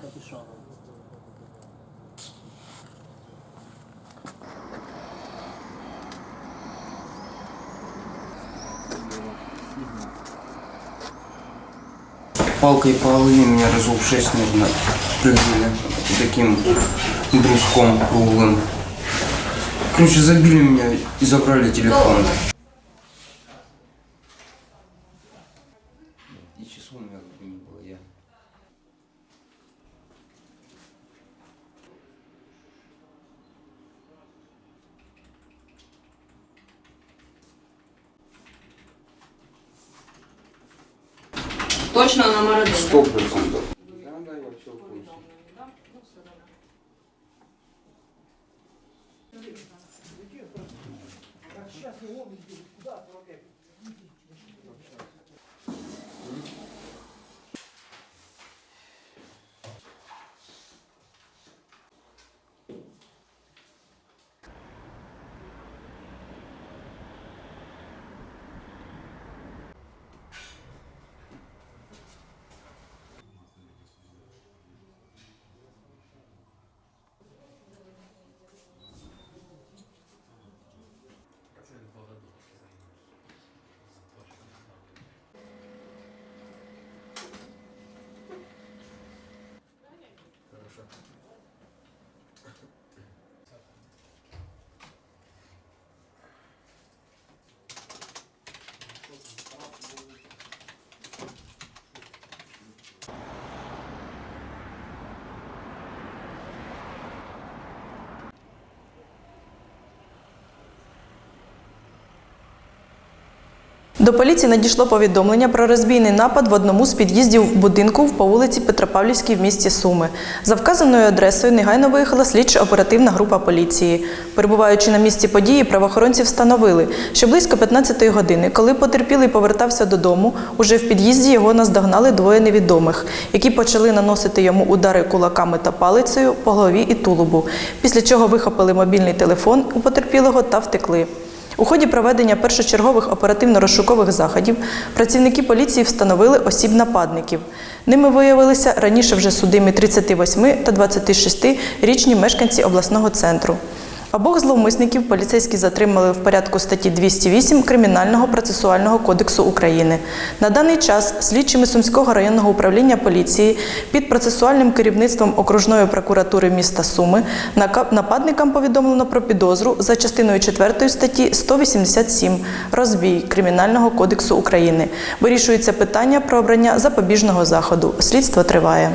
капюшоном. Палкой голове меня разов шесть, наверное, прыгнули таким бруском круглым. Короче, забили меня и забрали телефон. Точно на Мародина? сто процентов. До поліції надійшло повідомлення про розбійний напад в одному з під'їздів будинку по вулиці Петропавлівській в місті Суми. За вказаною адресою негайно виїхала слідчо-оперативна група поліції. Перебуваючи на місці події, правоохоронці встановили, що близько 15-ї години, коли потерпілий повертався додому, уже в під'їзді його наздогнали двоє невідомих, які почали наносити йому удари кулаками та палицею по голові і тулубу, після чого вихопили мобільний телефон у потерпілого та втекли. У ході проведення першочергових оперативно-розшукових заходів працівники поліції встановили осіб нападників. Ними виявилися раніше вже судимі 38 та 26-річні мешканці обласного центру. Обох зловмисників поліцейські затримали в порядку статті 208 Кримінального процесуального кодексу України. На даний час слідчими Сумського районного управління поліції під процесуальним керівництвом окружної прокуратури міста Суми нападникам повідомлено про підозру за частиною 4 статті 187 розбій Кримінального кодексу України. Вирішується питання про обрання запобіжного заходу. Слідство триває.